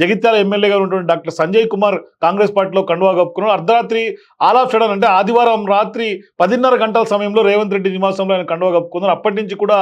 జగిత్యాల ఎమ్మెల్యేగా ఉన్నటువంటి డాక్టర్ సంజయ్ కుమార్ కాంగ్రెస్ పార్టీలో కండువా కప్పుకున్నారు. అర్ధరాత్రి ఆల్ ఆఫ్ అంటే ఆదివారం రాత్రి పదిన్నర గంటల సమయంలో రేవంత్ రెడ్డి నివాసంలో ఆయన కండువా కప్పుకున్నారు. అప్పటి నుంచి కూడా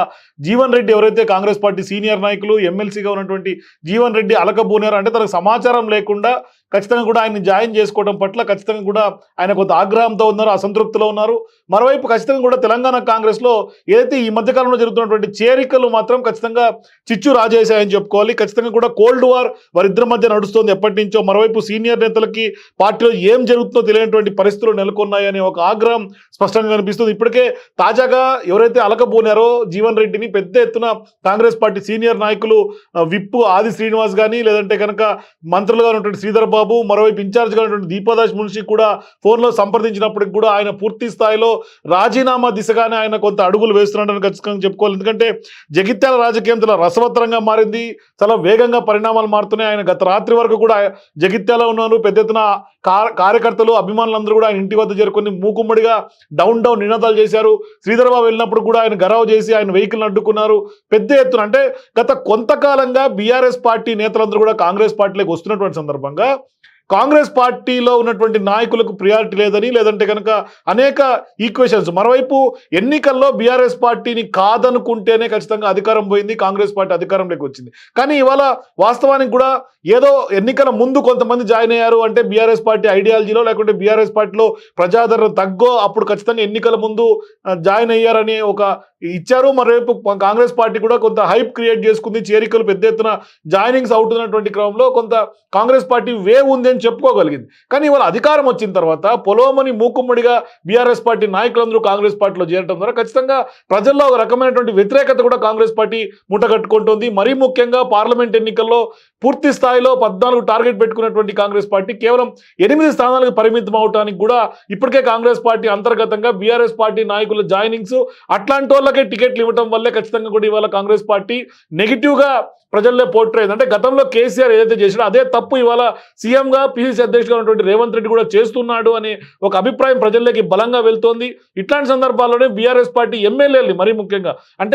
జీవన్ రెడ్డి ఎవరైతే కాంగ్రెస్ పార్టీ సీనియర్ నాయకులు ఎమ్మెల్సీగా ఉన్నటువంటి జీవన్ రెడ్డి అలకబూనారు అంటే తనకు సమాచారం లేకుండా ఖచ్చితంగా కూడా ఆయన జాయిన్ చేసుకోవడం పట్ల ఖచ్చితంగా కూడా ఆయన కొంత ఆగ్రహంతో ఉన్నారు అసంతృప్తిలో ఉన్నారు. మరోవైపు ఖచ్చితంగా కూడా తెలంగాణ కాంగ్రెస్లో ఏదైతే ఈ మధ్యకాలంలో జరుగుతున్నటువంటి చేరికలు మాత్రం ఖచ్చితంగా చిచ్చు రాజేశాయని చెప్పుకోవాలి. ఖచ్చితంగా కూడా కోల్డ్ వార్ వారిద్దరు మధ్య నడుస్తోంది. ఎప్పటి నుంచో మరోవైపు సీనియర్ నేతలకి పార్టీలో ఏం జరుగుతుందో తెలియనటువంటి పరిస్థితులు నెలకొన్నాయనే ఒక ఆగ్రహం స్పష్టంగా కనిపిస్తుంది. ఇప్పటికే తాజాగా ఎవరైతే అలకపోనారో జీవన్ రెడ్డిని పెద్ద ఎత్తున కాంగ్రెస్ పార్టీ సీనియర్ నాయకులు విప్పు ఆది శ్రీనివాస్ కానీ లేదంటే కనుక మంత్రులుగా ఉన్నటువంటి శ్రీధర్ బాబు మరోవైపు ఇన్ఛార్జ్గా ఉన్నటువంటి దీపదాస్ మున్షి కూడా ఫోన్లో సంప్రదించినప్పటికి కూడా ఆయన పూర్తి స్థాయిలో రాజీనామా దిశగానే ఆయన కొంత అడుగులు వేస్తున్నాడని ఖచ్చితంగా చెప్పుకోవాలి. ఎందుకంటే జగిత్యాల రాజకీయం చాలా రసవత్తరంగా మారింది. చాలా వేగంగా పరిణామాలు మారుతున్నాయి. ఆయన గత రాత్రి వరకు కూడా జగిత్యాల ఉన్నారు పెద్ద ఎత్తున కార్యకర్తలు అభిమానులందరూ కూడా ఆయన ఇంటి వద్ద చేరుకొని మూకుమ్మడిగా డౌన్ డౌన్ నినాదాలు చేశారు. శ్రీధరబాబు వెళ్ళినప్పుడు కూడా ఆయన గరావు చేసి ఆయన వెహికల్ అడ్డుకున్నారు. పెద్ద ఎత్తున అంటే గత కొంతకాలంగా బీఆర్ఎస్ పార్టీ నేతలందరూ కూడా కాంగ్రెస్ పార్టీలోకి వస్తున్నటువంటి సందర్భంగా కాంగ్రెస్ పార్టీలో ఉన్నటువంటి నాయకులకు ప్రియారిటీ లేదని లేదంటే కనుక అనేక ఈక్వేషన్స్ మరోవైపు ఎన్నికల్లో బీఆర్ఎస్ పార్టీని కాదనుకుంటేనే ఖచ్చితంగా అధికారం పోయింది కాంగ్రెస్ పార్టీ అధికారంలోకి వచ్చింది కానీ ఇవాళ వాస్తవానికి కూడా ఏదో ఎన్నికల ముందు కొంతమంది జాయిన్ అయ్యారు అంటే బీఆర్ఎస్ పార్టీ ఐడియాలజీలో లేకుంటే బీఆర్ఎస్ పార్టీలో ప్రజాదరణ తగ్గో అప్పుడు ఖచ్చితంగా ఎన్నికల ముందు జాయిన్ అయ్యారని ఒక ఇచ్చారు. మరోవైపు కాంగ్రెస్ పార్టీ కూడా కొంత హైప్ క్రియేట్ చేసుకుంది. చేరికలు పెద్ద ఎత్తున జాయినింగ్స్ అవుతున్నటువంటి క్రమంలో కొంత కాంగ్రెస్ పార్టీ వే ఉంది అని చెప్పుకోగలిగింది. కానీ ఇవాళ అధికారం వచ్చిన తర్వాత పొలోమని మూకుమ్మడిగా బీఆర్ఎస్ పార్టీ నాయకులందరూ కాంగ్రెస్ పార్టీలో చేరడం ద్వారా ఖచ్చితంగా ప్రజల్లో ఒక రకమైనటువంటి వ్యతిరేకత కూడా కాంగ్రెస్ పార్టీ మూటగట్టుకుంటుంది. మరీ ముఖ్యంగా పార్లమెంట్ ఎన్నికల్లో పూర్తి స్థాయిలో పద్నాలుగు టార్గెట్ పెట్టుకున్నటువంటి కాంగ్రెస్ పార్టీ కేవలం ఎనిమిది స్థానాలకు పరిమితం అవడానికి కూడా ఇప్పటికే కాంగ్రెస్ పార్టీ అంతర్గతంగా బీఆర్ఎస్ పార్టీ నాయకుల జాయినింగ్స్ అట్లాంటి వాళ్ళకే టికెట్లు ఇవ్వడం వల్లే ఖచ్చితంగా కూడా ఇవాళ కాంగ్రెస్ పార్టీ నెగిటివ్గా ప్రజల్లో పోర్ట్రేజ్ అంటే గతంలో కేసీఆర్ ఏదైతే చేసినా అదే తప్పు ఇవాళ సీఎంగా పిసిసి అధ్యక్షుడు ఉన్నటువంటి రేవంత్ రెడ్డి కూడా చేస్తున్నాడు అనే ఒక అభిప్రాయం ప్రజల్లోకి బలంగా వెళ్తోంది. ఇట్లాంటి సందర్భాల్లోనే బీఆర్ఎస్ పార్టీ ఎమ్మెల్యేలు మరీ ముఖ్యంగా అంటే